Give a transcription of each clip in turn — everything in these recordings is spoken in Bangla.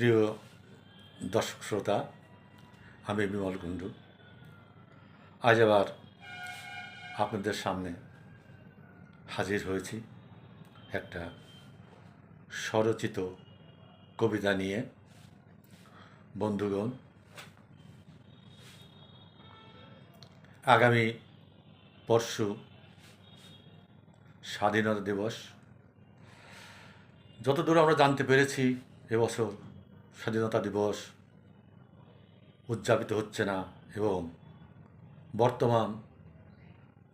প্রিয় দর্শক শ্রোতা, আমি বিমল কুণ্ডু। আজ আবার আপনাদের সামনে হাজির হয়েছি একটা স্বরচিত কবিতা নিয়ে। বন্ধুগণ, আগামী পরশু স্বাধীনতা দিবস। যতদূর আমরা জানতে পেরেছি, এবছর স্বাধীনতা দিবস উদযাপিত হচ্ছে না এবং বর্তমান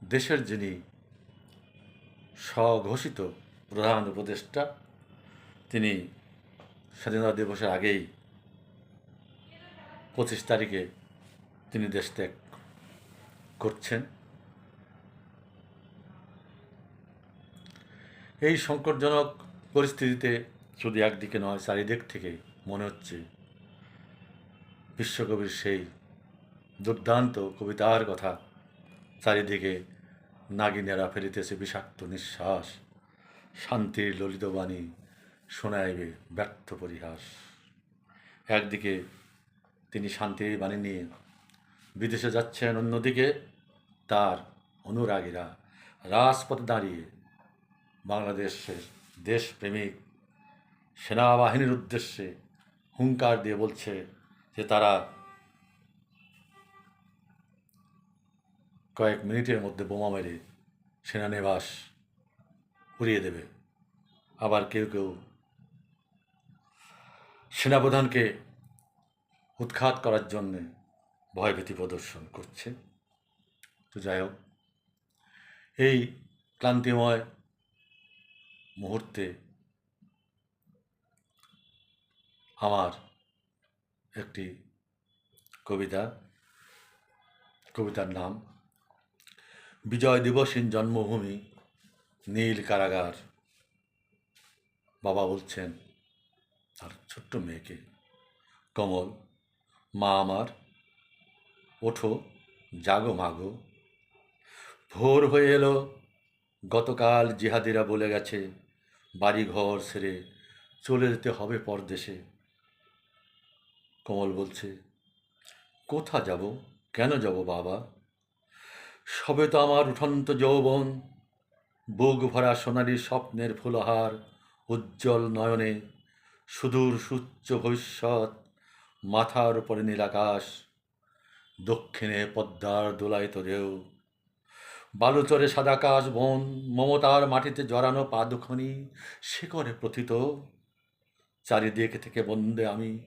দেশের যিনি স্বঘোষিত প্রধান উপদেষ্টা, তিনি স্বাধীনতা দিবসের আগেই পঁচিশ তারিখে তিনি দেশ ত্যাগ করছেন। এই সংকটজনক পরিস্থিতিতে শুধু একদিকে নয়, চারিদিক থেকে মনে হচ্ছে। বিশ্বকবির সেই দুর্দান্ত কবিতার কথা চারিদিকে নাগিনেরা ফেলিতেছে বিষাক্ত নিঃশ্বাস। শান্তির ললিত বাণী শোনাইবে ব্যর্থ পরিহাস। একদিকে তিনি শান্তির বাণী নিয়ে বিদেশে যাচ্ছেন, অন্যদিকে তার অনুরাগীরা রাজপথে দাঁড়িয়ে বাংলাদেশের দেশপ্রেমিক সেনাবাহিনীর উদ্দেশ্যে হুঙ্কার দিয়ে বলছে যে তারা কয়েক মিনিটের মধ্যে বোমা মেরে সেনানিবাস উড়িয়ে দেবে। আবার কেউ কেউ সেনাপ্রধানকে উৎখাত করার জন্যে ভয়ভীতি প্রদর্শন করছে। তো যাই হোক, এই ক্লান্তিময় মুহূর্তে আমার একটি কবিতা, কবিতার নাম, বিজয় দিবসীন জন্মভূমি, নীল কারাগার। বাবা বলছেন, তার ছোট্ট মেয়েকে, কমল, মা আমার, ওঠো, জাগো মাগো ভোর হয়ে এলো, গতকাল জিহাদিরা বলে গেছে, বাড়িঘর সেরে চলে যেতে হবে পরদেশে। কমল বলছে, কোথা যাব? কেন যাব বাবা? সবে তো আমার উঠন্ত যৌবন। বুক ভরা সোনালি স্বপ্নের ফুলহার উজ্জ্বল নয়নে। সুদূর সুচ্চ ভবিষ্যৎ, মাথার উপরে নীলাকাশ দক্ষিণে পদ্মার দোলায়িত ঢেউ। বালুচরে সাদা কাশ বন, মমতার মাটিতে জড়ানো পা দুখনি শিকরে প্রথিত। চারিদিক থেকে বন্দে আমি।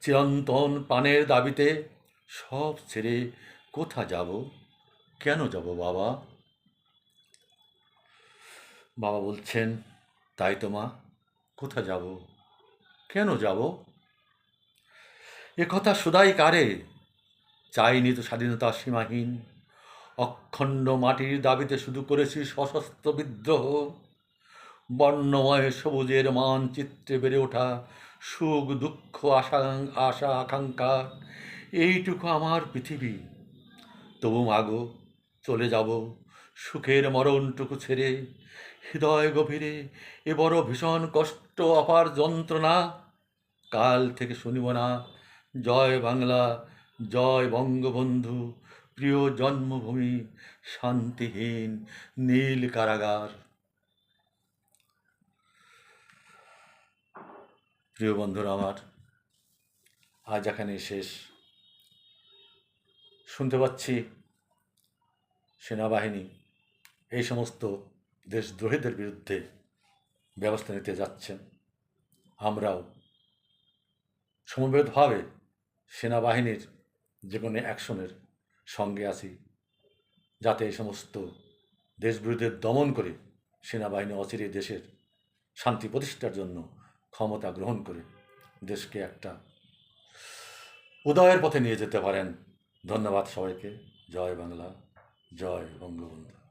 চিরন্তন পানের দাবিতে সব ছেড়ে কোথা যাব? কেন যাব বাবা? বাবা বলছেন, তাই তো মা, কোথা যাব? কেন যাব? এ কথা শুধাই কারে? চাইনি তো স্বাধীনতা সীমাহীন। অখণ্ড মাটির দাবিতে শুধু করেছি সশস্ত্র বিদ্রোহ। বর্ণময় সবুজের মানচিত্রে বেড়ে ওঠা সুখ, দুঃখ, আশা আশা, আকাঙ্ক্ষা, এইটুকু আমার পৃথিবী। তবু মাগো, চলে যাব সুখের মরণটুকু ছেড়ে, হৃদয় গভীরে, এ বড় ভীষণ কষ্ট, অপার যন্ত্রণা। কাল থেকে শুনিব না, জয় বাংলা, জয় বঙ্গবন্ধু, প্রিয় জন্মভূমি, শান্তিহীন নীল কারাগার। প্রিয় বন্ধুরা আমার, আজ এখানে শেষ। শুনতে পাচ্ছি সেনাবাহিনী এই সমস্ত দেশদ্রোহীদের বিরুদ্ধে ব্যবস্থা নিতে যাচ্ছেন আমরাও সমবেতভাবে সেনাবাহিনীর যে কোনো অ্যাকশনের সঙ্গে আছি, যাতে এই সমস্ত দেশবিরোধীদের দমন করে সেনাবাহিনী অচিরে দেশের শান্তি প্রতিষ্ঠার জন্য ক্ষমতা গ্রহণ করে দেশকে একটা উদয়ের পথে নিয়ে যেতে পারেন। ধন্যবাদ সবাইকে। জয় বাংলা, জয় বঙ্গবন্ধু।